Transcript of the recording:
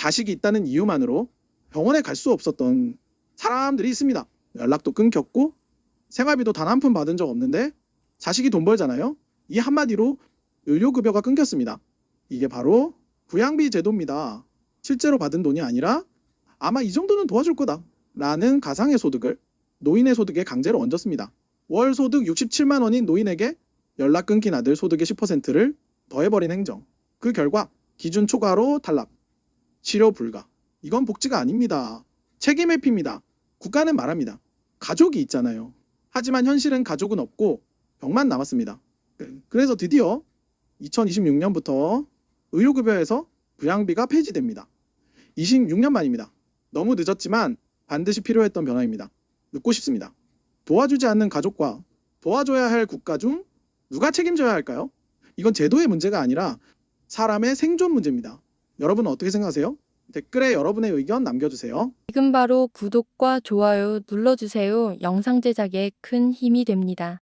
자식이 있다는 이유만으로 병원에 갈 수 없었던 사람들이 있습니다. 연락도 끊겼고 생활비도 단 한 푼 받은 적 없는데 자식이 돈 벌잖아요. 이 한마디로 의료급여가 끊겼습니다. 이게 바로 부양비 제도입니다. 실제로 받은 돈이 아니라 아마 이 정도는 도와줄 거다. 라는 가상의 소득을 노인의 소득에 강제로 얹었습니다. 월 소득 67만 원인 노인에게 연락 끊긴 아들 소득의 10%를 더해버린 행정. 그 결과 기준 초과로 탈락. 치료 불가. 이건 복지가 아닙니다. 책임 회피입니다. 국가는 말합니다. 가족이 있잖아요. 하지만 현실은 가족은 없고 병만 남았습니다. 그래서 드디어 2026년부터 의료급여에서 부양비가 폐지됩니다. 26년 만입니다. 너무 늦었지만 반드시 필요했던 변화입니다. 묻고 싶습니다. 도와주지 않는 가족과 도와줘야 할 국가 중 누가 책임져야 할까요? 이건 제도의 문제가 아니라 사람의 생존 문제입니다. 여러분은 어떻게 생각하세요? 댓글에 여러분의 의견 남겨주세요. 지금 바로 구독과 좋아요 눌러주세요. 영상 제작에 큰 힘이 됩니다.